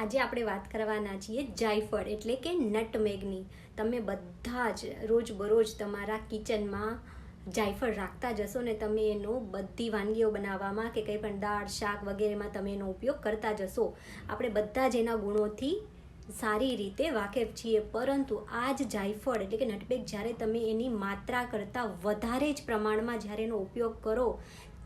આજે આપણે વાત કરવાના છીએ જાયફળ એટલે કે નટમેગની. તમે બધા જ રોજ બરોજ તમારા કિચનમાં જાયફળ રાખતા જશો ને તમે એનો બધી વાનગીઓ બનાવવામાં કે કંઈ પણ દાળ, શાક વગેરેમાં તમે એનો ઉપયોગ કરતા જશો આપણે બધા જ એના ગુણોથી સારી રીતે વાકેફ છીએ. પરંતુ આ જ જાયફળ એટલે કે નટમેગ જ્યારે તમે એની માત્રા કરતાં વધારે જ પ્રમાણમાં જ્યારે એનો ઉપયોગ કરો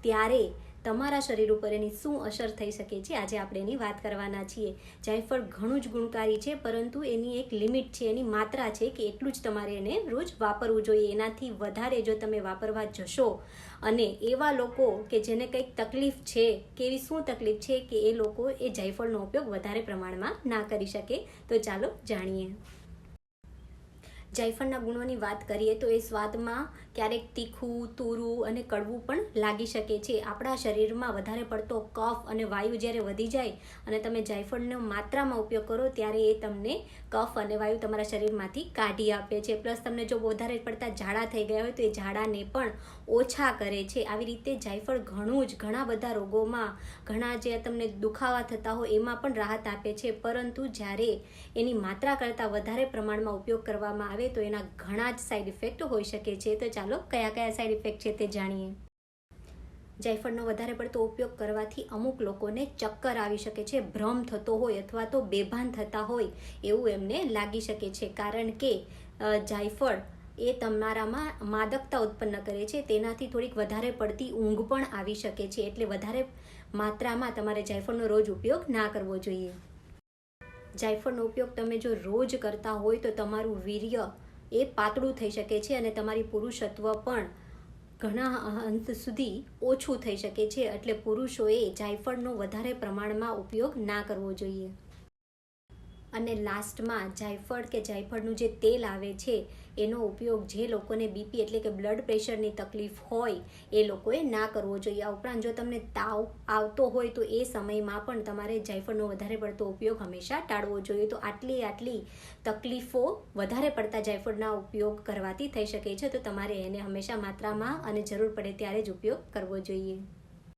ત્યારે તમારા શરીર ઉપર એની શું અસર થઈ શકે છે? આજે આપણે એની વાત કરવાના છીએ. જાયફળ ઘણું જ ગુણકારી છે, પરંતુ એની એક લિમિટ છે, એની માત્રા છે કે એટલું જ તમારે એને રોજ વાપરવું જોઈએ. એનાથી વધારે જો તમે વાપરવા જશો અને એવા લોકો કે જેને કંઈક તકલીફ છે કે એવી શું તકલીફ છે કે એ લોકો એ જાયફળનો ઉપયોગ વધારે પ્રમાણમાં ના કરી શકે, તો ચાલો જાણીએ. જાયફળના ગુણોની વાત કરીએ તો એ સ્વાદમાં ક્યારેક તીખું, તુરું અને કડવું પણ લાગી શકે છે. આપણા શરીરમાં વધારે પડતો કફ અને વાયુ જ્યારે વધી જાય અને તમે જાયફળનો માત્રામાં ઉપયોગ કરો ત્યારે એ તમને કફ અને વાયુ તમારા શરીરમાંથી કાઢી આપે છે. પ્લસ તમને જો વધારે પડતા ઝાડા થઈ ગયા હોય તો એ ઝાડાને પણ ઓછા કરે છે. આવી રીતે જાયફળ ઘણું જ, ઘણા બધા રોગોમાં, ઘણા જે તમને દુખાવા થતા હોય એમાં પણ રાહત આપે છે. પરંતુ જ્યારે એની માત્રા કરતાં વધારે પ્રમાણમાં ઉપયોગ કરવામાં આવે તો એના ઘણા જ સાઈડ ઇફેક્ટ હોઈ શકે છે. તો ચાલો કયા કયા સાઈડ ઇફેક્ટ છે તે જાણીએ. જાયફળનો વધારે પડતો ઉપયોગ કરવાથી અમુક લોકોને ચક્કર આવી શકે છે, ભ્રમ થતો હોય અથવા તો બેભાન થતા હોય એવું એમને લાગી શકે છે. કારણ કે જાયફળ એ તમારામાં માદકતા ઉત્પન્ન કરે છે, તેનાથી થોડીક વધારે પડતી ઊંઘ પણ આવી શકે છે. એટલે વધારે માત્રામાં તમારે જાયફળનો રોજ ઉપયોગ ના કરવો જોઈએ. જાયફળનો ઉપયોગ તમે જો રોજ કરતા હોય તો તમારું વીર્ય એ પાતળું થઈ શકે છે અને તમારી પુરુષત્વ પણ ઘણા અંત સુધી ઓછું થઈ શકે છે. એટલે પુરુષોએ જાયફળનો વધારે પ્રમાણમાં ઉપયોગ ના કરવો જોઈએ. અને લાસ્ટમાં જાયફળ કે જાયફળનું જે તેલ આવે છે, એનો ઉપયોગ જે લોકોને બીપી એટલે કે બ્લડ પ્રેશરની તકલીફ હોય, એ લોકોએ ના કરવો જોઈએ. આ ઉપરાંત જો તમને તાવ આવતો હોય તો એ સમયમાં પણ તમારે જાયફળનો વધારે પડતો ઉપયોગ હંમેશા ટાળવો જોઈએ. તો આટલી આટલી તકલીફો વધારે પડતા જાયફળના ઉપયોગ કરવાથી થઈ શકે છે. તો તમારે એને હંમેશા માત્રામાં અને જરૂર પડે ત્યારે જ ઉપયોગ કરવો જોઈએ.